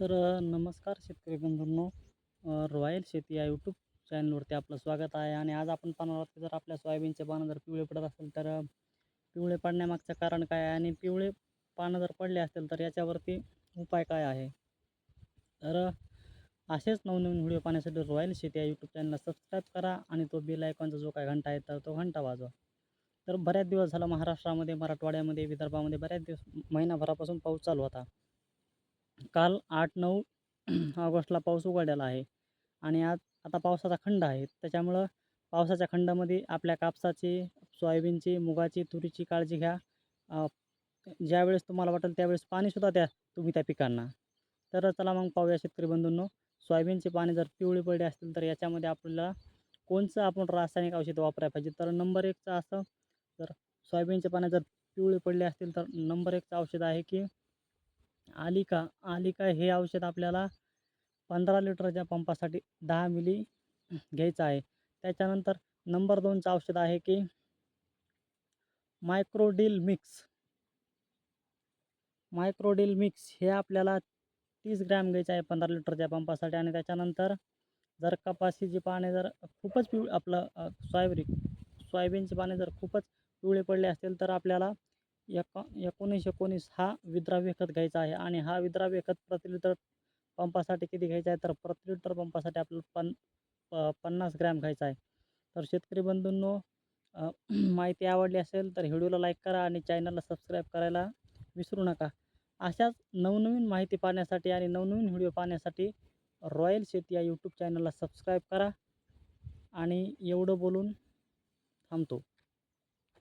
तर नमस्कार शेतकरी बंधूंनो. रॉयल शेती या यूट्यूब चॅनलवरती आपलं स्वागत आहे आणि आज आपण पाहणार आहोत की जर आपल्या सोयाबीनचे पानं जर पिवळे पडत असेल तर पिवळे पडण्यामागचं कारण काय आहे आणि पिवळे पानं जर पडले असतील तर याच्यावरती उपाय काय आहे? तर असेच नवनवीन व्हिडिओ पाहण्यासाठी रॉयल शेती या यूट्यूब चॅनलला सबस्क्राईब करा आणि तो बेल आयकॉनचा जो काय घंटा आहे तर तो घंटा वाजवा. तर बऱ्याच दिवस झाला महाराष्ट्रामध्ये मराठवाड्यामध्ये विदर्भामध्ये बऱ्याच दिवस महिनाभरापासून पाऊस चालू होता. काल आठ नऊ ऑगस्टला पाऊस उघडलेला आहे आणि आज आता पावसाचा खंड आहे. त्याच्यामुळं पावसाच्या खंडामध्ये आपल्या कापसाची सोयाबीनची मुगाची तुरीची काळजी घ्या. ज्यावेळेस तुम्हाला वाटेल त्यावेळेस पाणीसुद्धा द्या तुम्ही त्या पिकांना. तर चला मग पाहूया शेतकरी बंधूंनो सोयाबीनचे पाणी जर पिवळी पडले असतील तर याच्यामध्ये आपल्याला कोणचं आपण रासायनिक औषध वापरायला पाहिजे? तर नंबर एकचं असं तर सोयाबीनचे पाणी जर पिवळी पडले असतील तर नंबर एकचं औषध आहे की आलिका आलिका हे औषध आपल्याला पंधरा लिटरच्या पंपासाठी दहा मिली घ्यायचं आहे. त्याच्यानंतर नंबर दोनचं औषध आहे की मायक्रोडील मिक्स. मायक्रोडील मिक्स हे आपल्याला तीस ग्रॅम घ्यायचं आहे पंधरा लिटरच्या पंपासाठी आणि त्याच्यानंतर जर कपाशीची पाने जर खूपच पिव आपलं अ, सोयाबीन सोयाबीनचे पाने जर खूपच पिवळे पडले असतील तर आपल्याला एक एकोणीस एकोणीस हा विद्राव्य खत घ्यायचा आहे आणि हा विद्राव्य खत प्रति लिटर पंपासाठी किती घ्यायचा आहे? तर प्रति लिटर पंपासाठी आपल्याला पन प पन्नास ग्रॅम घ्यायचा आहे. तर शेतकरी बंधूंनो माहिती आवडली असेल तर व्हिडिओला लाईक करा आणि चॅनलला सबस्क्राईब करायला विसरू नका. अशाच नवनवीन माहिती पाहण्यासाठी आणि नवनवीन व्हिडिओ पाहण्यासाठी रॉयल शेती या यूट्यूब चॅनलला सबस्क्राईब करा आणि एवढं बोलून थांबतो.